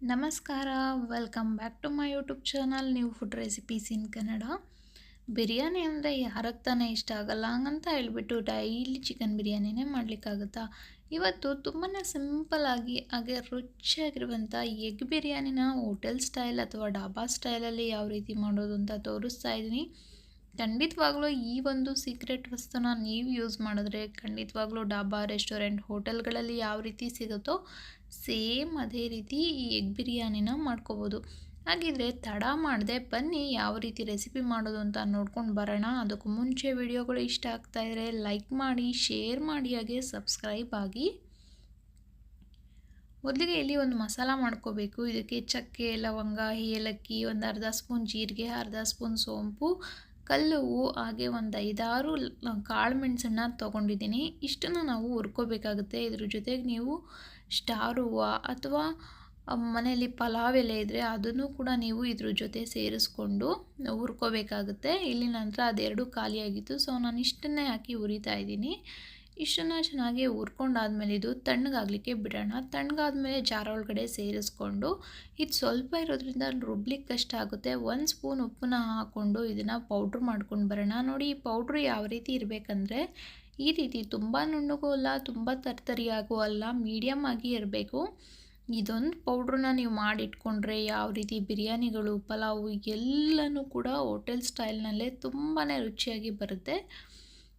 ನಮಸ್ಕಾರ welcome back to my YouTube channel ನೀವು food recipes in Kannada biryani ಅಂದರೆ ಯಾರಿಗೆ ತಾನೇ ಇಷ್ಟ ಆಗಲ್ಲ ಹಂಗಂತ ಹೇಳ್ಬಿಟ್ಟು ಡೈಲಿ ಚಿಕನ್ ಬಿರಿಯಾನಿನೇ ಮಾಡಲಿಕ್ಕಾಗುತ್ತಾ? ಇವತ್ತು ತುಂಬಾ ಸಿಂಪಲ್ಲಾಗಿ ಹಾಗೆ ರುಚಿಯಾಗಿರುವಂಥ ಎಗ್ ಬಿರಿಯಾನಿನ ಹೋಟೆಲ್ ಸ್ಟೈಲ್ ಅಥವಾ ಡಾಬಾ ಸ್ಟೈಲಲ್ಲಿ ಯಾವ ರೀತಿ ಮಾಡೋದು ಅಂತ ತೋರಿಸ್ತಾ ಇದ್ದೀನಿ. ಖಂಡಿತವಾಗ್ಲೂ ಈ ಒಂದು ಸೀಕ್ರೆಟ್ ವಸ್ತುನ ನೀವು ಯೂಸ್ ಮಾಡಿದ್ರೆ ಖಂಡಿತವಾಗ್ಲೂ ಡಾಬಾ ರೆಸ್ಟೋರೆಂಟ್ ಹೋಟೆಲ್ಗಳಲ್ಲಿ ಯಾವ ರೀತಿ ಸಿಗುತ್ತೋ ಸೇಮ್ ಅದೇ ರೀತಿ ಈ ಎಗ್ ಬಿರಿಯಾನಿನ ಮಾಡ್ಕೋಬೋದು. ಹಾಗಿದ್ರೆ ತಡ ಮಾಡದೆ ಬನ್ನಿ ಯಾವ ರೀತಿ ರೆಸಿಪಿ ಮಾಡೋದು ಅಂತ ನೋಡ್ಕೊಂಡು ಬರೋಣ. ಅದಕ್ಕೂ ಮುಂಚೆ ವಿಡಿಯೋಗಳು ಇಷ್ಟ ಆಗ್ತಾ ಇದ್ರೆ ಲೈಕ್ ಮಾಡಿ ಶೇರ್ ಮಾಡಿ, ಹಾಗೆ ಸಬ್ಸ್ಕ್ರೈಬ್ ಆಗಿ. ಮೊದಲಿಗೆ ಇಲ್ಲಿ ಒಂದು ಮಸಾಲ ಮಾಡ್ಕೋಬೇಕು. ಇದಕ್ಕೆ ಚಕ್ಕೆ, ಲವಂಗ, ಏಲಕ್ಕಿ, ಒಂದು ಅರ್ಧ ಸ್ಪೂನ್ ಜೀರಿಗೆ, ಅರ್ಧ ಸ್ಪೂನ್ ಸೋಂಪು ಕಲ್ಲುವು ಹಾಗೆ ಒಂದು ಐದಾರು ಕಾಳು ಮೆಣಸನ್ನು ತೊಗೊಂಡಿದ್ದೀನಿ. ಇಷ್ಟನ್ನು ನಾವು ಹುರ್ಕೋಬೇಕಾಗುತ್ತೆ. ಇದ್ರ ಜೊತೆಗೆ ನೀವು ಸ್ಟಾರ್ ಹೂವು ಅಥವಾ ಮನೆಯಲ್ಲಿ ಪಲಾವ್ ಎಲೆ ಇದ್ದರೆ ಅದನ್ನು ಕೂಡ ನೀವು ಇದ್ರ ಜೊತೆ ಸೇರಿಸ್ಕೊಂಡು ಹುರ್ಕೋಬೇಕಾಗುತ್ತೆ. ಇಲ್ಲಿ ನಂತರ ಅದೆರಡು ಖಾಲಿಯಾಗಿತ್ತು. ಸೊ, ನಾನು ಇಷ್ಟನ್ನೇ ಹಾಕಿ ಹುರಿತಾ ಇದ್ದೀನಿ. ಇಷ್ಟನ್ನು ಚೆನ್ನಾಗಿ ಹುರ್ಕೊಂಡಾದ್ಮೇಲೆ ಇದು ತಣ್ಣಗಾಗಲಿಕ್ಕೆ ಬಿಡೋಣ. ತಣ್ಣಗಾದ್ಮೇಲೆ ಜಾರ ಒಳಗಡೆ ಸೇರಿಸ್ಕೊಂಡು ಇದು ಸ್ವಲ್ಪ ಇರೋದ್ರಿಂದ ರುಬ್ಲಿಕ್ಕೆ ಕಷ್ಟ ಆಗುತ್ತೆ. ಒಂದು ಸ್ಪೂನ್ ಉಪ್ಪನ್ನ ಹಾಕ್ಕೊಂಡು ಇದನ್ನು ಪೌಡ್ರ್ ಮಾಡ್ಕೊಂಡು ಬರೋಣ. ನೋಡಿ ಈ ಪೌಡ್ರ್ ಯಾವ ರೀತಿ ಇರಬೇಕಂದ್ರೆ ಈ ರೀತಿ ತುಂಬ ನುಣ್ಣಗೂ ಅಲ್ಲ, ತುಂಬ ತರ್ತರಿಯಾಗೂ ಅಲ್ಲ ಮೀಡಿಯಮ್ ಆಗಿ ಇರಬೇಕು. ಇದೊಂದು ಪೌಡ್ರನ್ನ ನೀವು ಮಾಡಿಟ್ಕೊಂಡ್ರೆ ಯಾವ ರೀತಿ ಬಿರಿಯಾನಿಗಳು, ಪಲಾವು ಎಲ್ಲನೂ ಕೂಡ ಹೋಟೆಲ್ ಸ್ಟೈಲ್ನಲ್ಲೇ ತುಂಬಾ ರುಚಿಯಾಗಿ ಬರುತ್ತೆ.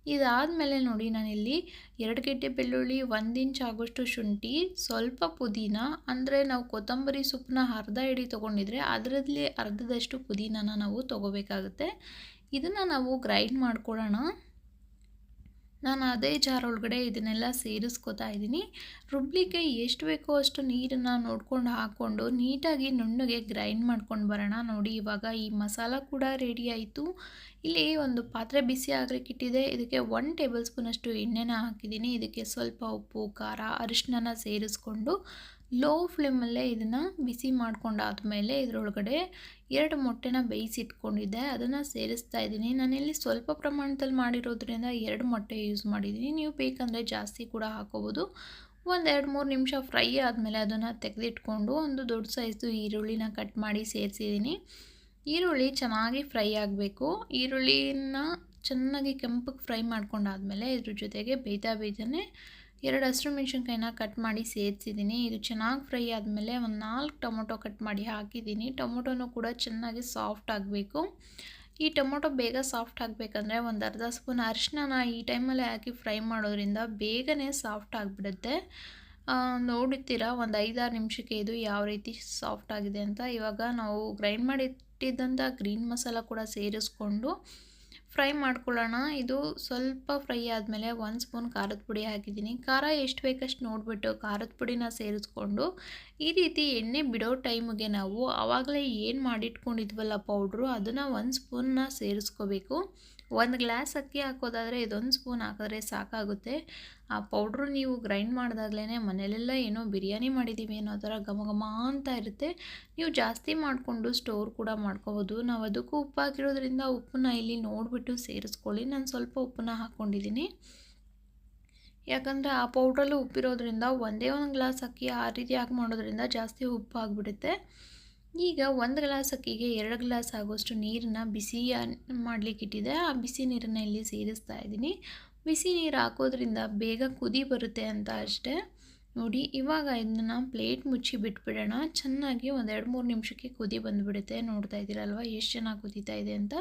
ಇದಾದಮೇಲೆ ನೋಡಿ ನಾನಿಲ್ಲಿ ಎರಡು ಗೆಡ್ಡೆ ಬೆಳ್ಳುಳ್ಳಿ, ಒಂದು ಇಂಚ್ ಆಗೋಷ್ಟು ಶುಂಠಿ, ಸ್ವಲ್ಪ ಪುದೀನ, ಅಂದರೆ ನಾವು ಕೊತ್ತಂಬರಿ ಸೊಪ್ಪನ್ನ ಅರ್ಧ ಹಿಡಿ ತೊಗೊಂಡಿದ್ರೆ ಅದರಲ್ಲಿ ಅರ್ಧದಷ್ಟು ಪುದೀನನ ನಾವು ತೊಗೋಬೇಕಾಗುತ್ತೆ. ಇದನ್ನು ನಾವು ಗ್ರೈಂಡ್ ಮಾಡ್ಕೊಳ್ಳೋಣ. ನಾನು ಅದೇ ಜಾರ್ ಒಳಗಡೆ ಇದನ್ನೆಲ್ಲ ಸೇರಿಸ್ಕೊತಾ ಇದ್ದೀನಿ. ರುಬ್ಲಿಕ್ಕೆ ಎಷ್ಟು ಬೇಕೋ ಅಷ್ಟು ನೀರನ್ನು ನೋಡ್ಕೊಂಡು ಹಾಕ್ಕೊಂಡು ನೀಟಾಗಿ ನುಣ್ಣಗೆ ಗ್ರೈಂಡ್ ಮಾಡ್ಕೊಂಡು ಬರೋಣ. ನೋಡಿ, ಇವಾಗ ಈ ಮಸಾಲ ಕೂಡ ರೆಡಿ ಆಯಿತು. ಇಲ್ಲಿ ಒಂದು ಪಾತ್ರೆ ಬಿಸಿ ಆಗಲಿಕ್ಕೆ ಇಟ್ಟಿದೆ. ಇದಕ್ಕೆ ಒನ್ ಟೇಬಲ್ ಸ್ಪೂನಷ್ಟು ಎಣ್ಣೆನ ಹಾಕಿದ್ದೀನಿ. ಇದಕ್ಕೆ ಸ್ವಲ್ಪ ಉಪ್ಪು, ಖಾರ ಅರಿಶಿನ ಸೇರಿಸ್ಕೊಂಡು ಲೋ ಫ್ಲೇಮಲ್ಲೇ ಇದನ್ನು ಬಿಸಿ ಮಾಡ್ಕೊಂಡಾದ್ಮೇಲೆ ಇದರೊಳಗಡೆ ಎರಡು ಮೊಟ್ಟೆನ ಬೇಯಿಸಿಟ್ಕೊಂಡಿದ್ದೆ. ಅದನ್ನು ಸೇರಿಸ್ತಾ ಇದ್ದೀನಿ. ನಾನಿಲ್ಲಿ ಸ್ವಲ್ಪ ಪ್ರಮಾಣದಲ್ಲಿ ಮಾಡಿರೋದ್ರಿಂದ ಎರಡು ಮೊಟ್ಟೆ ಯೂಸ್ ಮಾಡಿದ್ದೀನಿ. ನೀವು ಬೇಕಂದರೆ ಜಾಸ್ತಿ ಕೂಡ ಹಾಕೋಬೋದು. ಒಂದು ಎರಡು ಮೂರು ನಿಮಿಷ ಫ್ರೈ ಆದಮೇಲೆ ಅದನ್ನು ತೆಗೆದಿಟ್ಕೊಂಡು ಒಂದು ದೊಡ್ಡ ಸೈಜು ಈರುಳ್ಳಿನ ಕಟ್ ಮಾಡಿ ಸೇರಿಸಿದ್ದೀನಿ. ಈರುಳ್ಳಿ ಚೆನ್ನಾಗಿ ಫ್ರೈ ಆಗಬೇಕು. ಈರುಳ್ಳಿನ ಚೆನ್ನಾಗಿ ಕೆಂಪಗೆ ಫ್ರೈ ಮಾಡ್ಕೊಂಡಾದ್ಮೇಲೆ ಇದ್ರ ಜೊತೆಗೆ ಬೇಯ್ತಾ ಬೇಯ್ತಾನೆ ಎರಡು ಹಸಿರು ಮೆಣಸಿನ್ಕಾಯಿನ ಕಟ್ ಮಾಡಿ ಸೇರಿಸಿದ್ದೀನಿ ಇದು ಚೆನ್ನಾಗಿ ಫ್ರೈ ಆದಮೇಲೆ ಒಂದು ನಾಲ್ಕು ಟೊಮೊಟೊ ಕಟ್ ಮಾಡಿ ಹಾಕಿದ್ದೀನಿ. ಟೊಮೊಟೊನೂ ಕೂಡ ಚೆನ್ನಾಗಿ ಸಾಫ್ಟ್ ಆಗಬೇಕು. ಈ ಟೊಮೊಟೊ ಬೇಗ ಸಾಫ್ಟ್ ಆಗಬೇಕಂದ್ರೆ ಒಂದು ಅರ್ಧ ಸ್ಪೂನ್ ಅರಿಶಿನ ಈ ಟೈಮಲ್ಲೇ ಹಾಕಿ ಫ್ರೈ ಮಾಡೋದ್ರಿಂದ ಬೇಗನೆ ಸಾಫ್ಟ್ ಆಗಿಬಿಡುತ್ತೆ. ನೋಡುತ್ತೀರಾ ಒಂದು ಐದಾರು ನಿಮಿಷಕ್ಕೆ ಇದು ಯಾವ ರೀತಿ ಸಾಫ್ಟ್ ಆಗಿದೆ ಅಂತ. ಇವಾಗ ನಾವು ಗ್ರೈಂಡ್ ಮಾಡಿಟ್ಟಿದ್ದಂಥ ಗ್ರೀನ್ ಮಸಾಲ ಕೂಡ ಸೇರಿಸ್ಕೊಂಡು ಫ್ರೈ ಮಾಡ್ಕೊಳ್ಳೋಣ. ಇದು ಸ್ವಲ್ಪ ಫ್ರೈ ಆದಮೇಲೆ ಒಂದು ಸ್ಪೂನ್ ಖಾರದ ಪುಡಿ ಹಾಕಿದ್ದೀನಿ. ಖಾರ ಎಷ್ಟು ಬೇಕಷ್ಟು ನೋಡಿಬಿಟ್ಟು ಖಾರದ ಪುಡಿನ ಸೇರಿಸ್ಕೊಂಡು ಈ ರೀತಿ ಎಣ್ಣೆ ಬಿಡೋ ಟೈಮಿಗೆ ನಾವು ಆವಾಗಲೇ ಏನು ಮಾಡಿಟ್ಕೊಂಡಿದ್ವಲ್ಲ ಪೌಡ್ರು ಅದನ್ನು ಒಂದು ಸ್ಪೂನ್ನ ಸೇರಿಸ್ಕೋಬೇಕು. ಒಂದು ಗ್ಲಾಸ್ ಅಕ್ಕಿ ಹಾಕೋದಾದರೆ ಇದೊಂದು ಸ್ಪೂನ್ ಹಾಕಿದ್ರೆ ಸಾಕಾಗುತ್ತೆ. ಆ ಪೌಡ್ರು ನೀವು ಗ್ರೈಂಡ್ ಮಾಡಿದಾಗಲೇ ಮನೆಯಲ್ಲೆಲ್ಲ ಏನೋ ಬಿರಿಯಾನಿ ಮಾಡಿದ್ದೀವಿ ಅನ್ನೋ ಥರ ಘಮ ಘಮ ಅಂತ ಇರುತ್ತೆ. ನೀವು ಜಾಸ್ತಿ ಮಾಡಿಕೊಂಡು ಸ್ಟೋರ್ ಕೂಡ ಮಾಡ್ಕೋಬೋದು. ನಾವು ಅದಕ್ಕೂ ಉಪ್ಪು ಹಾಕಿರೋದ್ರಿಂದ ಉಪ್ಪನ್ನ ಇಲ್ಲಿ ನೋಡಿಬಿಟ್ಟು ಸೇರಿಸ್ಕೊಳ್ಳಿ. ನಾನು ಸ್ವಲ್ಪ ಉಪ್ಪನ್ನ ಹಾಕ್ಕೊಂಡಿದ್ದೀನಿ. ಯಾಕಂದರೆ ಆ ಪೌಡ್ರಲ್ಲೂ ಉಪ್ಪಿರೋದ್ರಿಂದ ಒಂದೇ ಒಂದು ಗ್ಲಾಸ್ ಅಕ್ಕಿ ಆ ರೀತಿ ಹಾಕಿ ಮಾಡೋದ್ರಿಂದ ಜಾಸ್ತಿ ಉಪ್ಪು ಆಗಿಬಿಡುತ್ತೆ. ಈಗ ಒಂದು ಗ್ಲಾಸ್ ಅಕ್ಕಿಗೆ ಎರಡು ಗ್ಲಾಸ್ ಆಗೋಷ್ಟು ನೀರನ್ನ ಬಿಸಿ ಮಾಡಲಿಕ್ಕೆ ಇಟ್ಟಿದೆ. ಆ ಬಿಸಿ ನೀರನ್ನ ಇಲ್ಲಿ ಸೇರಿಸ್ತಾ ಇದ್ದೀನಿ. ಬಿಸಿ ನೀರು ಹಾಕೋದ್ರಿಂದ ಬೇಗ ಕುದಿ ಬರುತ್ತೆ ಅಂತ ಅಷ್ಟೇ. ನೋಡಿ, ಇವಾಗ ಇದನ್ನು ಪ್ಲೇಟ್ ಮುಚ್ಚಿ ಬಿಟ್ಬಿಡೋಣ. ಚೆನ್ನಾಗಿ ಒಂದು ಎರಡು ಮೂರು ನಿಮಿಷಕ್ಕೆ ಕುದಿ ಬಂದುಬಿಡುತ್ತೆ. ನೋಡ್ತಾ ಇದ್ದೀರಲ್ವ? ಎಷ್ಟು ಚೆನ್ನಾಗಿ ಕುದೀತಾ ಇದೆ ಅಂತ.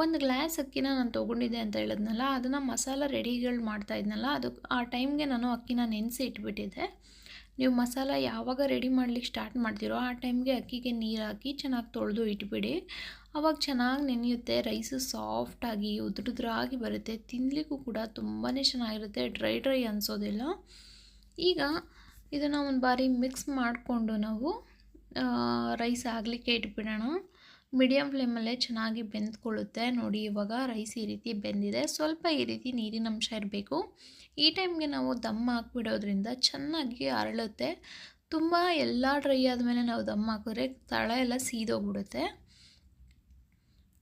ಒಂದು ಗ್ಲಾಸ್ ಅಕ್ಕಿನ ನಾನು ತೊಗೊಂಡಿದ್ದೆ ಅಂತ ಹೇಳಿದ್ನಲ್ಲ, ಅದನ್ನು ಮಸಾಲ ರೆಡಿಗಳು ಮಾಡ್ತಾ ಇದ್ನಲ್ಲ ಅದು ಆ ಟೈಮ್ಗೆ ನಾನು ಅಕ್ಕಿನ ನೆನೆಸಿ ಇಟ್ಬಿಟ್ಟಿದ್ದೆ. ನೀವು ಮಸಾಲ ಯಾವಾಗ ರೆಡಿ ಮಾಡ್ಲಿಕ್ಕೆ ಸ್ಟಾರ್ಟ್ ಮಾಡ್ತೀರೋ ಆ ಟೈಮ್ಗೆ ಅಕ್ಕಿಗೆ ನೀರು ಹಾಕಿ ಚೆನ್ನಾಗಿ ತೊಳೆದು ಇಟ್ಬಿಡಿ. ಅವಾಗ ಚೆನ್ನಾಗಿ ನೆನೆಯುತ್ತೆ, ರೈಸು ಸಾಫ್ಟಾಗಿ ಉದುರುದ್ರಾಗಿ ಬರುತ್ತೆ ತಿನ್ನಲಿಕ್ಕೂ ಕೂಡ ತುಂಬಾ ಚೆನ್ನಾಗಿರುತ್ತೆ, ಡ್ರೈ ಡ್ರೈ ಅನಿಸೋದಿಲ್ಲ. ಈಗ ಇದನ್ನು ಒಂದು ಬಾರಿ ಮಿಕ್ಸ್ ಮಾಡಿಕೊಂಡು ನಾವು ರೈಸ್ ಆಗಲಿಕ್ಕೆ ಇಟ್ಬಿಡೋಣ. ಮೀಡಿಯಮ್ ಫ್ಲೇಮಲ್ಲೇ ಚೆನ್ನಾಗಿ ಬೆಂದ್ಕೊಳ್ಳುತ್ತೆ. ನೋಡಿ, ಇವಾಗ ರೈಸ್ ಈ ರೀತಿ ಬೆಂದಿದೆ. ಸ್ವಲ್ಪ ಈ ರೀತಿ ನೀರಿನ ಅಂಶ ಇರಬೇಕು. ಈ ಟೈಮ್ಗೆ ನಾವು ದಮ್ ಹಾಕ್ಬಿಡೋದ್ರಿಂದ ಚೆನ್ನಾಗಿ ಅರಳುತ್ತೆ. ತುಂಬ ಎಲ್ಲ ಡ್ರೈ ಆದಮೇಲೆ ನಾವು ದಮ್ ಹಾಕಿದ್ರೆ ತಳ ಎಲ್ಲ ಸೀದೋಗ್ಬಿಡುತ್ತೆ.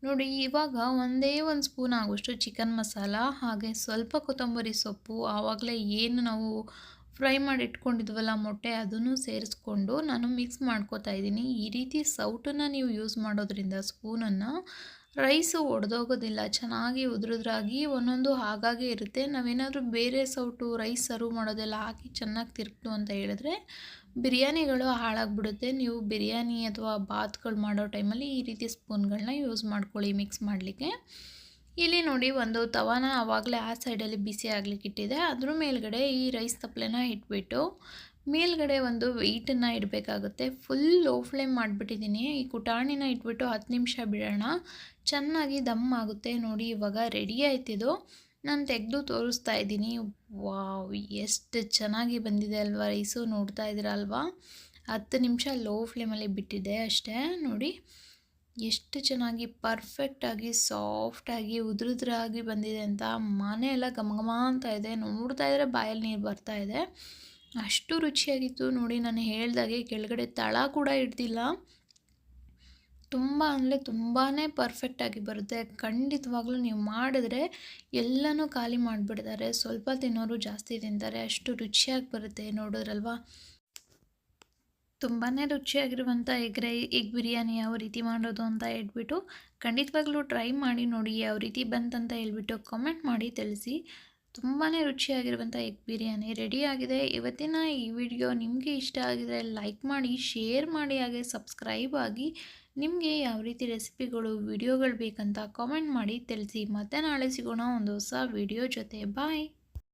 ನೋಡಿ, ಇವಾಗ ಒಂದೇ ಒಂದು ಸ್ಪೂನ್ ಆಗುವಷ್ಟು ಚಿಕನ್ ಮಸಾಲ, ಹಾಗೆ ಸ್ವಲ್ಪ ಕೊತ್ತಂಬರಿ ಸೊಪ್ಪು, ಆವಾಗಲೇ ಏನು ನಾವು ಫ್ರೈ ಮಾಡಿ ಇಟ್ಕೊಂಡಿದ್ವಲ್ಲ ಮೊಟ್ಟೆ ಅದನ್ನು ಸೇರಿಸ್ಕೊಂಡು ನಾನು ಮಿಕ್ಸ್ ಮಾಡ್ಕೋತಾ ಇದ್ದೀನಿ. ಈ ರೀತಿ ಸೌಟನ್ನು ನೀವು ಯೂಸ್ ಮಾಡೋದ್ರಿಂದ ಸ್ಪೂನನ್ನು ರೈಸು ಒಡೆದೋಗೋದಿಲ್ಲ, ಚೆನ್ನಾಗಿ ಉದುರುದ್ರಾಗಿ ಒಂದೊಂದು ಹಾಗಾಗೆ ಇರುತ್ತೆ. ನಾವೇನಾದರೂ ಬೇರೆ ಸೌಟು ರೈಸ್ ಸರ್ವ್ ಮಾಡೋದೆಲ್ಲ ಹಾಕಿ ಚೆನ್ನಾಗಿ ತಿರುಗ್ತು ಅಂತ ಹೇಳಿದ್ರೆ ಬಿರಿಯಾನಿಗಳು ಹಾಳಾಗ್ಬಿಡುತ್ತೆ. ನೀವು ಬಿರಿಯಾನಿ ಅಥವಾ ಬಾತ್ಗಳು ಮಾಡೋ ಟೈಮಲ್ಲಿ ಈ ರೀತಿ ಸ್ಪೂನ್ಗಳನ್ನ ಯೂಸ್ ಮಾಡ್ಕೊಳ್ಳಿ ಮಿಕ್ಸ್ ಮಾಡಲಿಕ್ಕೆ. ಇಲ್ಲಿ ನೋಡಿ ಒಂದು ತವಾನ ಆವಾಗಲೇ ಆ ಸೈಡಲ್ಲಿ ಬಿಸಿ ಆಗಲಿಕ್ಕೆ ಇಟ್ಟಿದೆ. ಅದ್ರ ಮೇಲ್ಗಡೆ ಈ ರೈಸ್ ತಪ್ಪಲೆನ ಇಟ್ಬಿಟ್ಟು ಮೇಲ್ಗಡೆ ಒಂದು ವೆಯ್ಟನ್ನು ಇಡಬೇಕಾಗುತ್ತೆ. ಫುಲ್ ಲೋ ಫ್ಲೇಮ್ ಮಾಡಿಬಿಟ್ಟಿದ್ದೀನಿ. ಈ ಕುಟಾಣಿನ ಇಟ್ಬಿಟ್ಟು ಹತ್ತು ನಿಮಿಷ ಬಿಡೋಣ. ಚೆನ್ನಾಗಿ ದಮ್ ಆಗುತ್ತೆ ನೋಡಿ, ಇವಾಗ ರೆಡಿ ಆಯ್ತಿದು ನಾನು ತೆಗೆದು ತೋರಿಸ್ತಾ ಇದ್ದೀನಿ. ವಾವ್, ಎಷ್ಟು ಚೆನ್ನಾಗಿ ಬಂದಿದೆ ಅಲ್ವಾ ರೈಸು ನೋಡ್ತಾ ಇದ್ದೀರಾ ಅಲ್ವಾ? ಹತ್ತು ನಿಮಿಷ ಲೋ ಫ್ಲೇಮಲ್ಲಿ ಬಿಟ್ಟಿದೆ ಅಷ್ಟೇ. ನೋಡಿ ಎಷ್ಟು ಚೆನ್ನಾಗಿ ಪರ್ಫೆಕ್ಟಾಗಿ ಸಾಫ್ಟಾಗಿ ಉದುರುದ್ರಾಗಿ ಬಂದಿದೆ ಅಂತ ಮನೆ ಎಲ್ಲ ಘಮ ಘಮ ಅಂತ ಇದೆ. ನೋಡ್ತಾ ಇದ್ರೆ ಬಾಯಲ್ಲಿ ನೀರು ಬರ್ತಾ ಇದೆ. ಅಷ್ಟು ರುಚಿಯಾಗಿತ್ತು. ನೋಡಿ, ನಾನು ಹೇಳ್ದಾಗೆ ಕೆಳಗಡೆ ತಳ ಕೂಡ ಇಡ್ತಿಲ್ಲ ತುಂಬ ಅಂದರೆ ತುಂಬಾ ಪರ್ಫೆಕ್ಟಾಗಿ ಬರುತ್ತೆ. ಖಂಡಿತವಾಗ್ಲೂ ನೀವು ಮಾಡಿದ್ರೆ ಎಲ್ಲನೂ ಖಾಲಿ ಮಾಡಿಬಿಡ್ತಾರೆ. ಸ್ವಲ್ಪ ತಿನ್ನೋರು ಜಾಸ್ತಿ ತಿಂತಾರೆ. ಅಷ್ಟು ರುಚಿಯಾಗಿ ಬರುತ್ತೆ ನೋಡಿದ್ರಲ್ವಾ? ತುಂಬಾ ರುಚಿಯಾಗಿರುವಂಥ ಎಗ್ ರೈ ಎಗ್ ಬಿರಿಯಾನಿ ಯಾವ ರೀತಿ ಮಾಡೋದು ಅಂತ ಹೇಳ್ಬಿಟ್ಟು ಖಂಡಿತವಾಗ್ಲೂ ಟ್ರೈ ಮಾಡಿ ನೋಡಿ ಯಾವ ರೀತಿ ಬಂತಂತ ಹೇಳ್ಬಿಟ್ಟು ಕಾಮೆಂಟ್ ಮಾಡಿ ತಿಳಿಸಿ. ತುಂಬಾ ರುಚಿಯಾಗಿರುವಂಥ ಎಗ್ ಬಿರಿಯಾನಿ ರೆಡಿಯಾಗಿದೆ ಇವತ್ತಿನ ಈ ವಿಡಿಯೋ ನಿಮಗೆ ಇಷ್ಟ ಆಗಿದೆ ಲೈಕ್ ಮಾಡಿ ಶೇರ್ ಮಾಡಿ, ಹಾಗೆ ಸಬ್ಸ್ಕ್ರೈಬ್ ಆಗಿ ನಿಮಗೆ ಯಾವ ರೀತಿ ರೆಸಿಪಿಗಳು ವಿಡಿಯೋಗಳು ಬೇಕಂತ ಕಾಮೆಂಟ್ ಮಾಡಿ ತಿಳಿಸಿ. ಮತ್ತೆ ನಾಳೆ ಸಿಗೋಣ ಒಂದು ಹೊಸ ವಿಡಿಯೋ ಜೊತೆ. ಬಾಯ್